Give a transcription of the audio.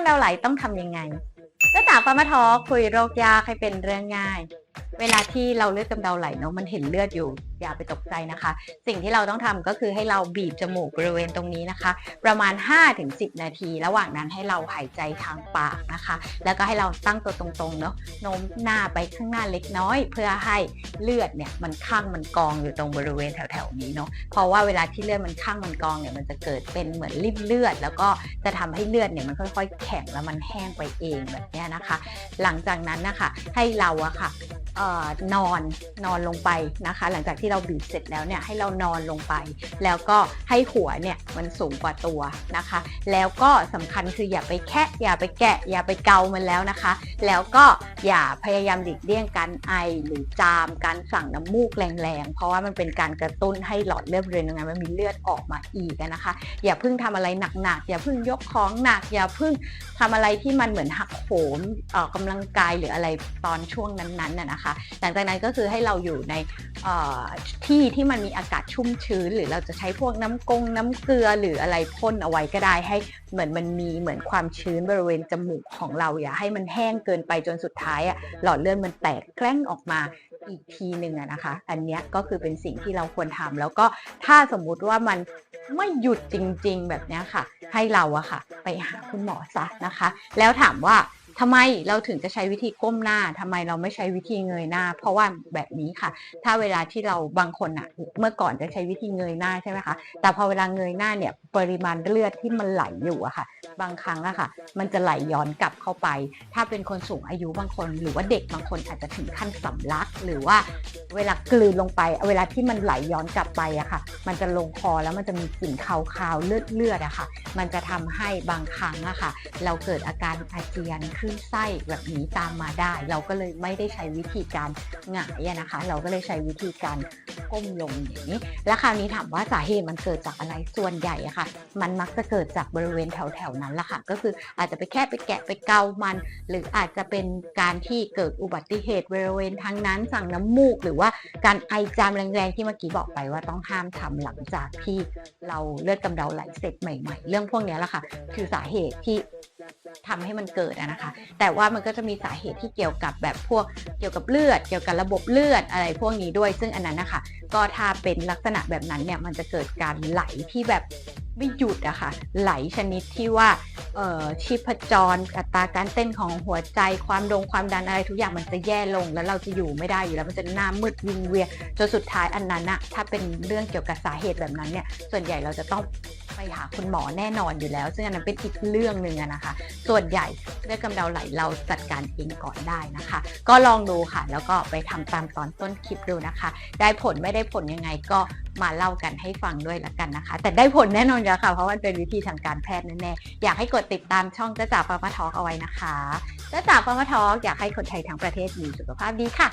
ำเดาไหลต้องทำยังไง ก็ตามปามาทอคุยโรคยากให้เป็นเรื่องง่าย เวลาที่เราเลือดกำเดาไหลเนาะมันเห็นเลือดอยู่ อย่าไปตกใจนะคะ สิ่งที่เราต้องทำก็คือให้เราบีบจมูกบริเวณตรงนี้นะคะ ประมาณ 5-10 นาที ระหว่างนั้นให้เราหายใจทางปากนะคะ แล้วก็ให้เราตั้งตัวตรงๆเนาะโน้มหน้าไปข้างหน้าเล็กน้อย เพื่อให้เลือดเนี่ยมันข้างมันกองอยู่ตรงบริเวณแถวๆนี้เนาะเพราะว่าเวลาที่เลือดมันข้างมันกองเนี่ยมันจะเกิดเป็นเหมือนริ่มเลือด แล้วก็จะทำให้เลือดเนี่ยมันค่อย ๆ แข็งแล้วมันแห้งไปเองแบบนี้นะคะ หลังจากนั้นนะคะให้เราอะค่ะเอ่อนอนนอนลงไปนะคะ หลังจากที่เราบีบเสร็จแล้วเนี่ยให้เรานอนลงไป แล้วก็ให้หัวเนี่ยมันสูงกว่าตัวนะคะ แล้วก็สำคัญคืออย่าไปแคะอย่าไปแกะ อย่าไปเกามันแล้วนะคะ แล้วก็อย่าพยายามหลีกเลี่ยงการไอหรือจามการสั่งน้ำมูกแรงๆ เพราะว่ามันเป็นการกระตุ้นให้หลอดเลือดบริเวณตรงนั้นมันมีเลือดออกมาอีกนะคะ อย่าเพิ่งทำอะไรหนักๆอย่าเพิ่งยกของหนัก อย่าเพิ่งทำอะไรที่มันเหมือนหักโหมออกำลังกายหรืออะไรตอนช่วงนั้นๆน่ะนะคะ หลังจากนั้นก็คือให้เราอยู่ในที่ที่มันมีอากาศชุ่มชื้น หรือเราจะใช้พวกน้ำกงน้ำเกลือหรืออะไรพ่นเอาไว้ก็ได้ให้เหมือนมันมีเหมือนความชื้นบริเวณจมูกของเราอย่าให้มันแห้งเกินไปจนสุดท้ายอะหลอดเลือดมันแตกแกล้งออกมาอีกทีหนึ่งอะนะคะ อันนี้ก็คือเป็นสิ่งที่เราควรทำแล้วก็ถ้าสมมุติว่ามันไม่หยุดจริง ๆ แบบนี้ค่ะ ให้เราอะค่ะ ไปหาคุณหมอซะนะคะ แล้วถามว่า ทำไมเราถึงจะใช้วิธีก้มหน้าทำไมเราไม่ใช้วิธีเงยหน้า เพราะว่าแบบนี้ค่ะ ถ้าเวลาที่เราบางคนอะเมื่อก่อนจะใช้วิธีเงยหน้าใช่ไหมคะแต่พอเวลาเงยหน้าเนี่ยปริมาณเลือดที่มันไหลอยู่อะค่ะ บางครั้งอะค่ะ มันจะไหลย้อนกลับเข้าไป ถ้าเป็นคนสูงอายุบางคน หรือว่าเด็กบางคนอาจจะถึงขั้นสำลัก หรือว่าเวลากลืนลงไป เวลาที่มันไหลย้อนกลับไปอะค่ะ มันจะลงคอแล้วมันจะมีกลิ่นคาวๆเลือดเลือดๆอะค่ะ มันจะทำให้บางครั้งอะค่ะ เราเกิดอาการอาเจียนคื่นไส้แบบนี้ตามมาได้ เราก็เลยไม่ได้ใช้วิธีการหงายนะคะ เราก็เลยใช้วิธีการก้มลงอย่างนี้ แล้วคราวนี้ถามว่าสาเหตุมันเกิดจากอะไรส่วนใหญ่อะค่ะ มันมักจะเกิดจากบริเวณแถวๆนั้นแหละค่ะ ก็คืออาจจะไปแค่ไปแกะไปเกามัน หรืออาจจะเป็นการที่เกิดอุบัติเหตุบริเวณทางนั้นสั่งน้ำมูก หรือว่าการไอจามแรงๆที่เมื่อกี้บอกไปว่าต้องห้ามทำหลังจากที่เราเลือดกำเดาไหลเสร็จใหม่ ๆ เรื่องพวกนี้แหละค่ะ คือสาเหตุที่ ทำให้มันเกิดนะคะ แต่ว่ามันก็จะมีสาเหตุที่เกี่ยวกับแบบพวกเกี่ยวกับเลือด เกี่ยวกับระบบเลือดอะไรพวกนี้ด้วย ซึ่งอันนั้นนะคะก็ถ้าเป็นลักษณะแบบนั้นเนี่ยมันจะเกิดการไหลที่แบบไม่หยุดอะค่ะไหลชนิดที่ว่า ชีพจรอัตราการเต้นของหัวใจความดงความดันอะไรทุกอย่างมันจะแย่ลง แล้วเราจะอยู่ไม่ได้อยู่แล้วมันจะหน้ามืดวิงเวียนจนสุดท้ายอันนั้นอะถ้าเป็นเรื่องเกี่ยวกับสาเหตุแบบนั้นเนี่ยส่วนใหญ่เราจะต้องไปหาคุณหมอแน่นอนอยู่แล้ว ซึ่งอันนั้นเป็นอีกเรื่องหนึ่งนะคะ ส่วนใหญ่เลือดกำเดาไหลเราจัดการเองก่อนได้นะคะ ก็ลองดูค่ะ แล้วก็ไปทำตามตอนต้นคลิปดูนะคะ ได้ผลไม่ได้ผลยังไงก็มาเล่ากันให้ฟังด้วยละกันนะคะ แต่ได้ผลแน่นอนอยู่แล้วค่ะเพราะว่ามันเป็นวิธีทางการแพทย์แน่ๆอยากให้กดติดตามช่องเจ้าจ่าปามาทอกเอาไว้นะคะเจ้าจ่าปามาทอกอยากให้คนไทยทั้งประเทศมีสุขภาพดีค่ะ